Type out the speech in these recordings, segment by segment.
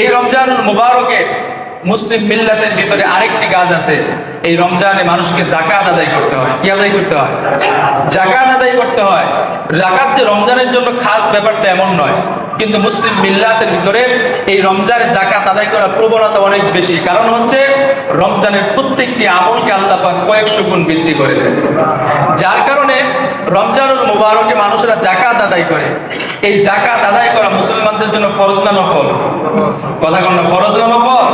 এই রমজানুল মুবারকে মুসলিম মিল্লাতের ভিতরে আরেকটি কাজ আছে। এই রমজানে মানুষকে জাকাত আদায় করতে হয়। কি আদায় করতে হয়? জাকাত আদায় করতে হয়। জাকাত যে রমজানের জন্য খাস ব্যাপারটা এমন নয়। কিন্তু মুসলিম মিল্লাতের ভিতরে এই রমজানে জাকাত আদায় করার প্রবণতা অনেক বেশি। কারণ হচ্ছে রমজানের প্রত্যেকটি আমলকে আল্লাহ কয়েকশো গুণ বৃদ্ধি করে দেয় যার কারণে রমজানুল মুবারকে মানুষরা জাকাত আদায় করে। এই জাকাত আদায় করা মুসলমানদের জন্য ফরজ না নফল? কথা কোন ফরজ না নফল?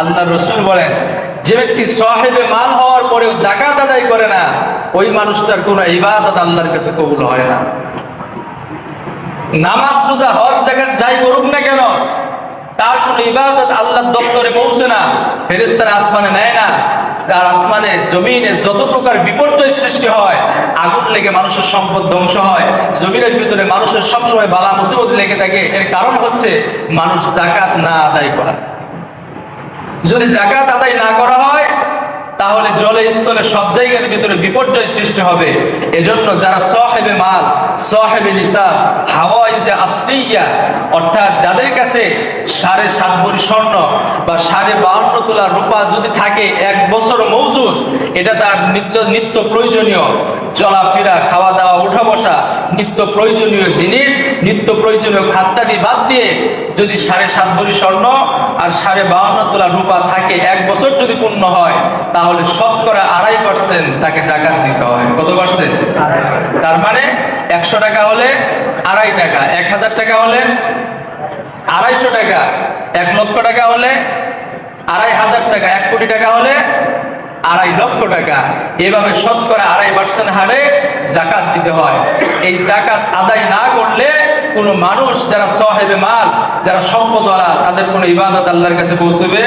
আল্লাহ রসুল বলেন, যে ব্যক্তি সাহেবে মাল হওয়ার পরেও জাকাত আদায় করে না, ওই মানুষটার কোনো ইবাদত আল্লাহর কাছে কবুল হয় না। নামাজ রোজা, হজ জাকাত যাই করুক না কেন, তার কোনো ইবাদত আল্লাহর দপ্তরে পৌঁছে না ফেরেস্তারা আসমানে নেয় না। আসমানে, জমিনে যত প্রকার বিপর্যয় সৃষ্টি হয়, আগুন লেগে মানুষের সম্পদ ধ্বংস হয়, জমিনের ভিতরে মানুষের সবসময় বালা মুসিবত লেগে থাকে। এর কারণ হচ্ছে মানুষ জাকাত না আদায় করা। যদি জাকাত আদায় না করা হয় তাহলে জলে স্থলে সব জায়গার ভিতরে বিপর্যয় সৃষ্টি হবে। এজন্য যারা সহেবে মাল, সহেবে নিসা হাওয়াই যে আসলিয়া অর্থাৎ যাদের কাছে সাড়ে সাত ভরি স্বর্ণ বা সাড়ে বাহান্ন তোলা রূপা যদি থাকে, এক বছর মৌজুদ, এটা তার নিত্য নিত্য প্রয়োজনীয়। চলাফেরা খাওয়া দাওয়া উঠা বসা নিত্য প্রয়োজনীয় জিনিস, নিত্য প্রয়োজনীয় খাদ্যাদি বাদ দিয়ে যদি সাড়ে সাত ভরি স্বর্ণ আর সাড়ে বাহান্ন তোলা রূপা থাকে, এক বছর যদি পূর্ণ হয়, তাহলে শতকরা আড়াই পার্সেন্ট তাকে জাকাত দিতে হয়। কত পার্সেন্ট তার মানে একশো টাকা হলে আড়াই টাকা এক হাজার টাকা হলে আড়াইশো টাকা এক লক্ষ টাকা হলে আড়াই হাজার টাকা এক কোটি টাকা হলে আড়াই লক্ষ টাকা। এভাবে শতকরা আড়াই পার্সেন্ট হারে জাকাত দিতে হয়। এই জাকাত আদায় না করলে কোনো মানুষ যারা সহেবে মাল যারা সম্পদওয়ালা তাদের কোনো ইবাদত আল্লাহর কাছে পৌঁছবে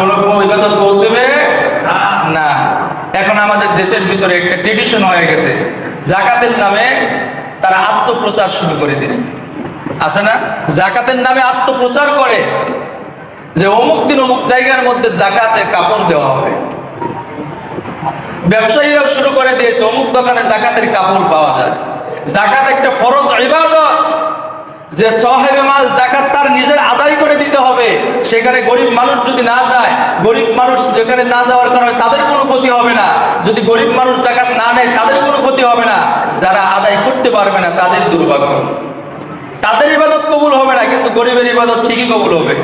কোনো ইবাদত পৌঁছবে না। এখন আমাদের দেশের ভিতরে একটা ট্রেডিশন হয়ে গেছে। জাকাতের নামে তারা আত্মপ্রচার শুরু করে দিয়েছে। আছে না? জাকাতের নামে আত্মপ্রচার করে যে অমুক দিন অমুক জায়গার মধ্যে জাকাতের কাপড় দেওয়া হবে। ব্যবসায়ীরাও শুরু করে দিয়েছে, অমুক দোকানে জাকাতের কাপড় পাওয়া যায়। জাকাত একটা ফরজ ইবাদত। যে সহেবে মাল জাকাত তার নিজের আদায় করে দিতে হবে, সেখানে গরিব মানুষ যদি না যায়, গরিব মানুষ যেখানে না যাওয়ার কারণে তাদের কোনো ক্ষতি হবে না। যদি গরিব মানুষ জাকাত না নেয়, তাদের কোনো ক্ষতি হবে না। যারা আদায় করতে পারবে না, তাদের দুর্ভাগ্য। তাদের ইবাদত কবুল হবে না, কিন্তু গরিবের ইবাদত ঠিকই কবুল হবে।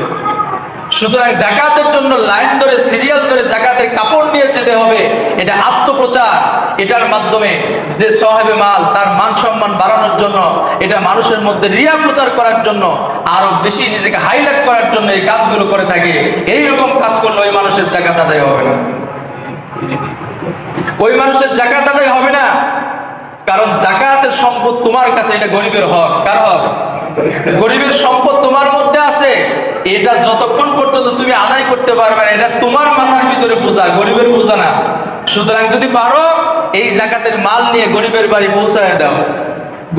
সুতরাং জাকাতের জন্য লাইন ধরে, সিরিয়াল ধরে জাকাতের কাপড় নিয়ে যেতে হবে। এটা আত্মপ্রচার। এটার মাধ্যমে যে সহেবে মাল, তার মান সম্মান বাড়ানোর জন্য, এটা মানুষের মধ্যে রিয়া প্রচার করার জন্য, আরও বেশি নিজেকে হাইলাইট করার জন্য এই কাজগুলো করে থাকে। এই রকম কাজ করলে ওই মানুষের জাকাত আদায় হবে না। ওই মানুষের জাকাত আদায় হবে না। কারণ জাকাতের সম্পদ তোমার কাছে, এটা গরিবের হক। কার হক? গরিবের সম্পদ তোমার মধ্যে আছে, এটা যতক্ষণ পর্যন্ত তুমি আদায় করতে পারবে না, এটা তোমার মাথার ভিতরে বোঝা গরিবের বোঝা না। সুতরাং যদি পারো, এই জাকাতের মাল নিয়ে গরিবের বাড়ি পৌঁছায় দাও।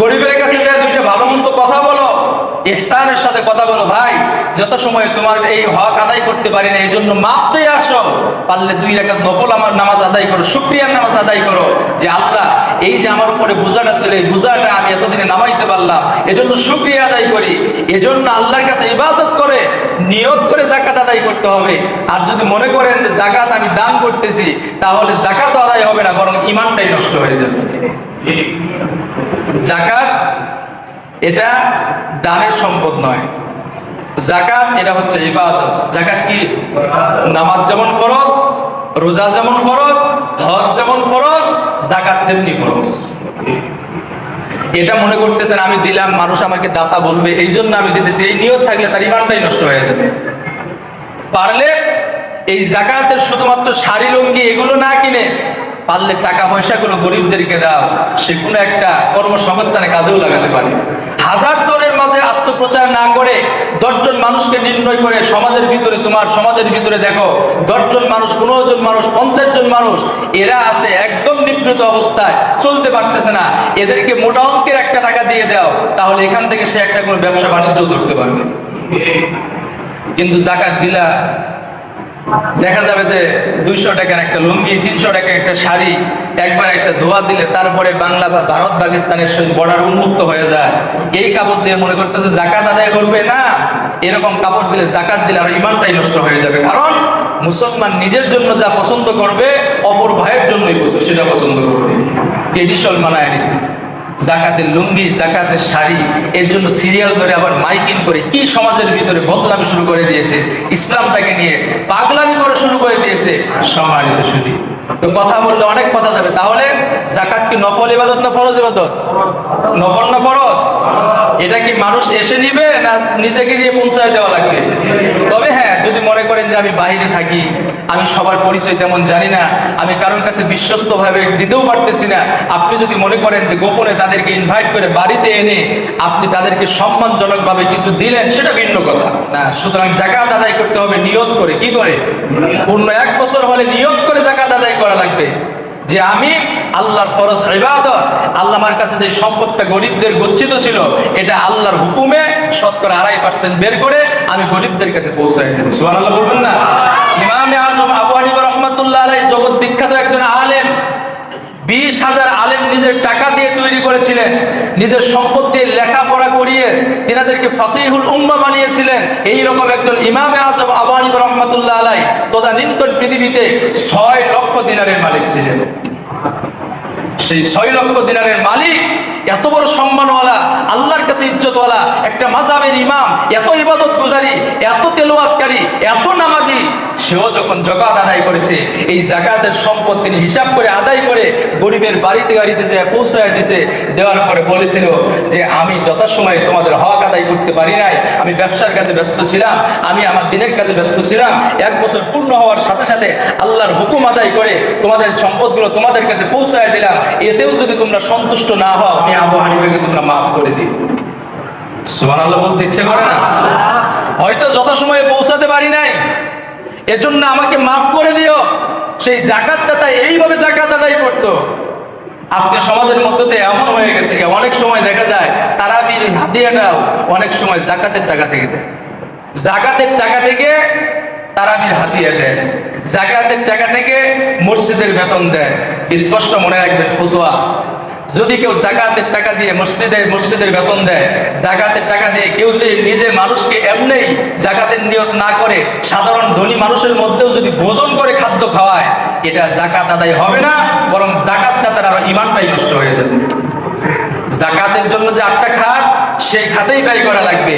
গরিবের কাছে যা দুইটা ভালো মন্দ কথা বলো, ইহসানের সাথে কথা বলো, ভাই, যত সময় তোমার এই হক আদায় করতে পারি না, এই জন্য মাপ চেয়ে আসো। পারলে দুই রাকাত নফল আমার নামাজ আদায় করো শুক্রিয়ার নামাজ আদায় করো, যে আল্লাহ এই যে আমার উপরে বোঝাটা ছিল, এই বোঝাটা আমি এতদিনে নামাইতে পারলাম। এজন্য শুক্রিয়া আদায় করি। এজন্য আল্লাহর কাছে ইবাদত করে, নিয়ত করে জাকাত আদায় করতে হবে। আর যদি মনে করেন যে জাকাত আমি দান করতেছি, তাহলে জাকাত আদায় হবে না, বরং ইমানটাই নষ্ট হয়ে যাবে। জাকাত এটা দানের সম্পদ নয়। জাকাত এটা হচ্ছে ইবাদত। জাকাত কি? নামাজ যেমন ফরজ, রোজা যেমন ফরজ, হজ যেমন জাকাত তেমনি ফরজ। এটা মনে করতেছেন, আমি দিলাম, মানুষ আমাকে দাতা বলবে এই জন্য আমি দিতেছি, এই নিয়ত থাকলে তার ইমানটাই নষ্ট হয়ে যাবে। পারলে এই জাকাতের শুধুমাত্র শাড়ি লুঙ্গি এগুলো না কিনে, পারলে টাকা পয়সাগুলো গরিবদেরকে দাও, সে কোনো একটা কর্মসংস্থানে কাজেও লাগাতে পারে। হাজার দলের মাঝে আত্মপ্রচার না করে দশজন মানুষকে নির্ণয় করে সমাজের ভিতরে, তোমার সমাজের ভিতরে দেখো, দশজন মানুষ, পনেরো জন মানুষ, পঞ্চাশ জন মানুষ, এরা আছে একদম নিবৃত অবস্থায় চলতে পারতেছে না। এদেরকে মোটা অঙ্কের একটা টাকা দিয়ে দাও, তাহলে এখান থেকে সে একটা কোনো ব্যবসা বাণিজ্য ধরতে পারবে। কিন্তু জাকাত দিলা, দেখা যাবে যে দুইশো টাকার একটা লুঙ্গি, তিনশো টাকার একটা শাড়ি, একবার এসে ধোয়া দিলে তারপরে বাংলা বা ভারত পাকিস্তানের সঙ্গে বর্ডার উন্মুক্ত হয়ে যায়। এই কাপড় দিয়ে মনে করতেছে জাকাত আদায় করবে না। এরকম কাপড় দিলে জাকাত দিলে আর ইমানটাই নষ্ট হয়ে যাবে। কারণ মুসলমান নিজের জন্য যা পছন্দ করবে অপর ভাইয়ের জন্যই বসে সেটা পছন্দ করবে। ট্রেডিশন মানায় নিছে জাকাতের লুঙ্গি, জাকাতের শাড়ি, এর জন্য সিরিয়াল ধরে আবার মাইকিং করে কি সমাজের ভিতরে বদলামি শুরু করে দিয়েছে, ইসলামটাকে নিয়ে পাগলামি করে শুরু করে দিয়েছে, সম্মানিত শুধু তো কথা বললে অনেক কথা যাবে, তাহলে জাকাত কি নফল ইবাদত না ফরজ ইবাদত? নফল না ফরজ? এটা কি মানুষ এসে নিবে না নিজেকে নিয়ে পৌঁছায় দেওয়া লাগবে? তবে হ্যাঁ যদি মনে করেন যে আমি বাইরে থাকি, আমি সবার পরিচয় তেমন জানি না, আমি কারোর কাছে বিশ্বস্ত ভাবে দিতেও পারতেছি না, আপনি যদি মনে করেন যে গোপনে তাদেরকে ইনভাইট করে বাড়িতে এনে আপনি তাদেরকে সম্মানজনক ভাবে কিছু দিলেন, সেটা ভিন্ন কথা। না, সুতরাং জাকাত আদায় করতে হবে নিয়ত করে। কি করে? পূর্ণ এক বছর হলে নিয়ত করে জাকাত আদায় করা লাগবে। যে আমি আল্লাহর ফরজ ইবাদত আল্লাহ আমার কাছে যে সম্পদটা গরিবদের গচ্ছিত ছিল, এটা আল্লাহর হুকুমে শতকরা আড়াই পার্সেন্ট বের করে আমি গরিবদের কাছে পৌঁছাই দেবো। সুবহানাল্লাহ বলবেন না? ইমামে আজম আবু হানিফা রহমাতুল্লাহ আলাই জগৎ বিখ্যাত একজন আলেম। বিশ হাজার আলেম নিজের টাকা দিয়ে করেছিলেন, নিজের সম্পদ দিয়ে লেখাপড়া করিয়ে তিনাদেরকে ফতিহুল উম্মা বানিয়েছিলেন। এই রকম একজন ইমামে আজম আবু হানিফা রহমাতুল্লাহ আলাই তদানীন্তন পৃথিবীতে ছয় লক্ষ দিনারের মালিক ছিলেন। সেই ছয় লক্ষ দিনারের মালিক এত বড় সম্মানওয়ালা, আল্লাহর কাছে ইজ্জতওয়ালা, একটা মাজাবের ইমাম, এত ইবাদত গুজারি এত তেলোয়াতকারী এত নামাজি সেও যখন জকাত আদায় করেছে, এই জাকাতের সম্পদ তিনি হিসাব করে আদায় করে গরিবের বাড়িতে গাড়িতে যে পৌঁছায় দিছে, দেওয়ার পরে বলেছিল যে আমি যথাসময়ে তোমাদের হক আদায় করতে পারি নাই, আমি ব্যবসার কাজে ব্যস্ত ছিলাম, আমি আমার দিনের কাজে ব্যস্ত ছিলাম, এক বছর পূর্ণ হওয়ার সাথে সাথে আল্লাহর হুকুম আদায় করে তোমাদের সম্পদগুলো তোমাদের কাছে পৌঁছায় দিলাম, এতেও যদি তোমরা সন্তুষ্ট না হও, আমি আবু হানিফাকে তোমরা মাফ করে দিই। সুমান আল্লাহ বলতে ইচ্ছে করে না? হয়তো যত সময়ে পৌঁছাতে পারি নাই। এজন্য আমাকে মাফ করে দিও। সেই জাকাত দাতা এইভাবে জাকাত আদায় করতো। আজকে সমাজের মধ্যে এমন হয়ে গেছে অনেক সময় দেখা যায়, তারাবির হাদিয়াটাও অনেক সময় জাকাতের টাকা থেকে দেয়। জাকাতের টাকা থেকে তারাবির হাতিয়া দেয়। জাকাতের টাকা থেকে মসজিদের বেতন দেয়। স্পষ্ট মনে রাখবেন, ফতুয়া। যদি কেউ জাকাতের টাকা দিয়ে মসজিদে, মসজিদের বেতন দেয়, জাকাতের টাকা দিয়ে কেউ যদি নিজে মানুষকে এমনি জাকাতের নিয়ত না করে, সাধারণ ধনী মানুষের মধ্যেও যদি ভোজন করে খাদ্য খাওয়ায়, এটা জাকাত আদায় হবে না, বরং জাকাত দাতার আরও ইমানটাই নষ্ট হয়ে যাবে। জাকাতের জন্য যে আটটা খাত, সেই খাতেই ব্যয় করা লাগবে।